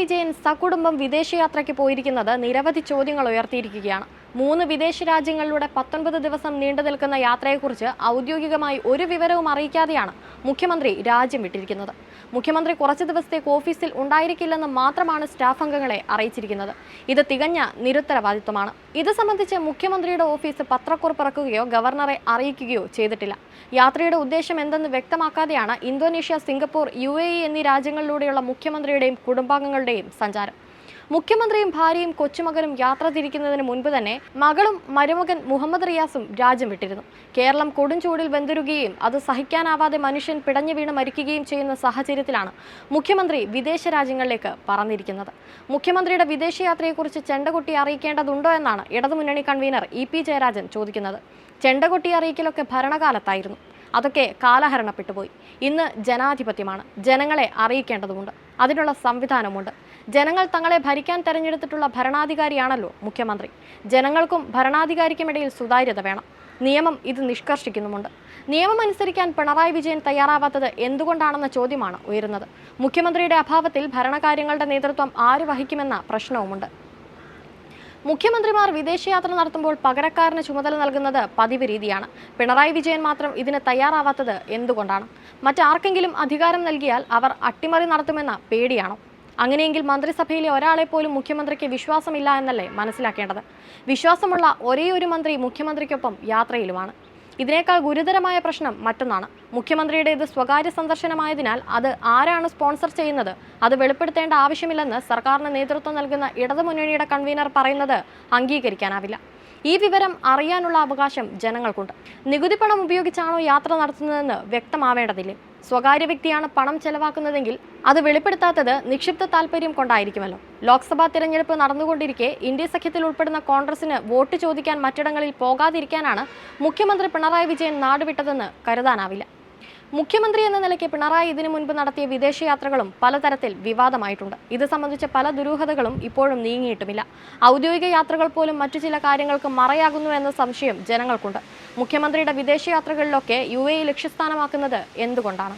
വിജയൻ സകുടുംബം വിദേശയാത്രയ്ക്ക് പോയിരിക്കുന്നത് നിരവധി ചോദ്യങ്ങൾ ഉയർത്തിയിരിക്കുകയാണ്. മൂന്ന് വിദേശ രാജ്യങ്ങളിലൂടെ പത്തൊൻപത് ദിവസം നീണ്ടു നിൽക്കുന്ന യാത്രയെക്കുറിച്ച് ഔദ്യോഗികമായി ഒരു വിവരവും അറിയിക്കാതെയാണ് മുഖ്യമന്ത്രി രാജ്യം വിട്ടിരിക്കുന്നത്. മുഖ്യമന്ത്രി കുറച്ച് ദിവസത്തേക്ക് ഓഫീസിൽ ഉണ്ടായിരിക്കില്ലെന്ന് മാത്രമാണ് സ്റ്റാഫ് അംഗങ്ങളെ അറിയിച്ചിരിക്കുന്നത്. ഇത് തികഞ്ഞ നിരുത്തരവാദിത്വമാണ്. ഇത് സംബന്ധിച്ച് മുഖ്യമന്ത്രിയുടെ ഓഫീസ് പത്രക്കുറിപ്പ് ഇറക്കുകയോ ഗവർണറെ അറിയിക്കുകയോ ചെയ്തിട്ടില്ല. യാത്രയുടെ ഉദ്ദേശം എന്തെന്ന് വ്യക്തമാക്കാതെയാണ് ഇന്തോനേഷ്യ സിംഗപ്പൂർ യു എന്നീ രാജ്യങ്ങളിലൂടെയുള്ള മുഖ്യമന്ത്രിയുടെയും കുടുംബാംഗങ്ങളുടെയും സഞ്ചാരം. മുഖ്യമന്ത്രിയും ഭാര്യയും കൊച്ചുമകനും യാത്ര തിരിക്കുന്നതിന് മുൻപ് തന്നെ മകളും മരുമകൻ മുഹമ്മദ് റിയാസും രാജ്യം വിട്ടിരുന്നു. കേരളം കൊടുംചൂടിൽ വെന്തുരുകയും അത് സഹിക്കാനാവാതെ മനുഷ്യൻ പിടഞ്ഞു വീണ് മരിക്കുകയും ചെയ്യുന്ന സാഹചര്യത്തിലാണ് മുഖ്യമന്ത്രി വിദേശ രാജ്യങ്ങളിലേക്ക് പറഞ്ഞിരിക്കുന്നത് മുഖ്യമന്ത്രിയുടെ വിദേശയാത്രയെക്കുറിച്ച് ചെണ്ടകൊട്ടി അറിയിക്കേണ്ടതുണ്ടോ എന്നാണ് ഇടതുമുന്നണി കൺവീനർ ഇ പി ജയരാജൻ ചോദിക്കുന്നത്. ചെണ്ടകൊട്ടി അറിയിക്കലൊക്കെ ഭരണകാലത്തായിരുന്നു. അതൊക്കെ കാലഹരണപ്പെട്ടുപോയി. ഇന്ന് ജനാധിപത്യമാണ്. ജനങ്ങളെ അറിയിക്കേണ്ടതുണ്ട് അതിനുള്ള സംവിധാനമുണ്ട്. ജനങ്ങൾ തങ്ങളെ ഭരിക്കാൻ തെരഞ്ഞെടുത്തിട്ടുള്ള ഭരണാധികാരിയാണല്ലോ മുഖ്യമന്ത്രി. ജനങ്ങൾക്കും ഭരണാധികാരിക്കുമിടയിൽ സുതാര്യത വേണം. നിയമം ഇത് നിഷ്കർഷിക്കുന്നുമുണ്ട്. നിയമം അനുസരിക്കാൻ പിണറായി വിജയൻ തയ്യാറാവാത്തത് എന്തുകൊണ്ടാണെന്ന ചോദ്യമാണ് ഉയരുന്നത്. മുഖ്യമന്ത്രിയുടെ അഭാവത്തിൽ ഭരണകാര്യങ്ങളുടെ നേതൃത്വം ആര് വഹിക്കുമെന്ന പ്രശ്നവുമുണ്ട്. മുഖ്യമന്ത്രിമാർ വിദേശയാത്ര നടത്തുമ്പോൾ പകരക്കാരന് ചുമതല നൽകുന്നത് പതിവ് രീതിയാണ്. പിണറായി വിജയൻ മാത്രം ഇതിന് തയ്യാറാവാത്തത് എന്തുകൊണ്ടാണ്? മറ്റാർക്കെങ്കിലും അധികാരം നൽകിയാൽ അവർ അട്ടിമറി നടത്തുമെന്ന പേടിയാണോ? അങ്ങനെയെങ്കിൽ മന്ത്രിസഭയിലെ ഒരാളെ പോലും മുഖ്യമന്ത്രിക്ക് വിശ്വാസമില്ല എന്നല്ലേ മനസ്സിലാക്കേണ്ടത്? വിശ്വാസമുള്ള ഒരേ ഒരു മന്ത്രി മുഖ്യമന്ത്രിക്കൊപ്പം യാത്രയിലുമാണ്. ഇതിനേക്കാൾ ഗുരുതരമായ പ്രശ്നം മറ്റൊന്നാണ്. മുഖ്യമന്ത്രിയുടെ മുഖ്യമന്ത്രിയുടേത് സ്വകാര്യ സന്ദർശനമായതിനാൽ അത് ആരാണ് സ്പോൺസർ ചെയ്യുന്നത്? അത് വെളിപ്പെടുത്തേണ്ട ആവശ്യമില്ലെന്ന് സർക്കാരിന് നേതൃത്വം നൽകുന്ന ഇടതുമുന്നണിയുടെ കൺവീനർ പറയുന്നത് അംഗീകരിക്കാനാവില്ല. ഈ വിവരം അറിയാനുള്ള അവകാശം ജനങ്ങൾക്കുണ്ട്. നികുതി പണം ഉപയോഗിച്ചാണോ യാത്ര നടത്തുന്നതെന്ന് വ്യക്തമാവേണ്ടതില്ലേ? സ്വകാര്യ വ്യക്തിയാണ് പണം ചെലവാക്കുന്നതെങ്കിൽ അത് വെളിപ്പെടുത്താത്തത് നിക്ഷിപ്ത താല്പര്യം കൊണ്ടായിരിക്കുമല്ലോ. ലോക്സഭാ തിരഞ്ഞെടുപ്പ് നടന്നുകൊണ്ടിരിക്കെ ഇന്ത്യ സഖ്യത്തിൽ ഉൾപ്പെടുന്ന കോൺഗ്രസിന് വോട്ട് ചോദിക്കാൻ മറ്റിടങ്ങളിൽ പോകാതിരിക്കാനാണ് മുഖ്യമന്ത്രി പിണറായി വിജയൻ നാടുവിട്ടതെന്ന് കരുതാനാവില്ല. മുഖ്യമന്ത്രി എന്ന നിലയ്ക്ക് പിണറായി ഇതിനു മുൻപ് നടത്തിയ വിദേശയാത്രകളും പലതരത്തിൽ വിവാദമായിട്ടുണ്ട്. ഇത് സംബന്ധിച്ച പല ദുരൂഹതകളും ഇപ്പോഴും നീങ്ങിയിട്ടുമില്ല. ഔദ്യോഗിക യാത്രകൾ പോലും മറ്റു ചില കാര്യങ്ങൾക്ക് മറയാകുന്നു എന്ന സംശയം ജനങ്ങൾക്കുണ്ട്. മുഖ്യമന്ത്രിയുടെ വിദേശയാത്രകളിലൊക്കെ യു എ ലക്ഷ്യസ്ഥാനമാക്കുന്നത് എന്തുകൊണ്ടാണ്?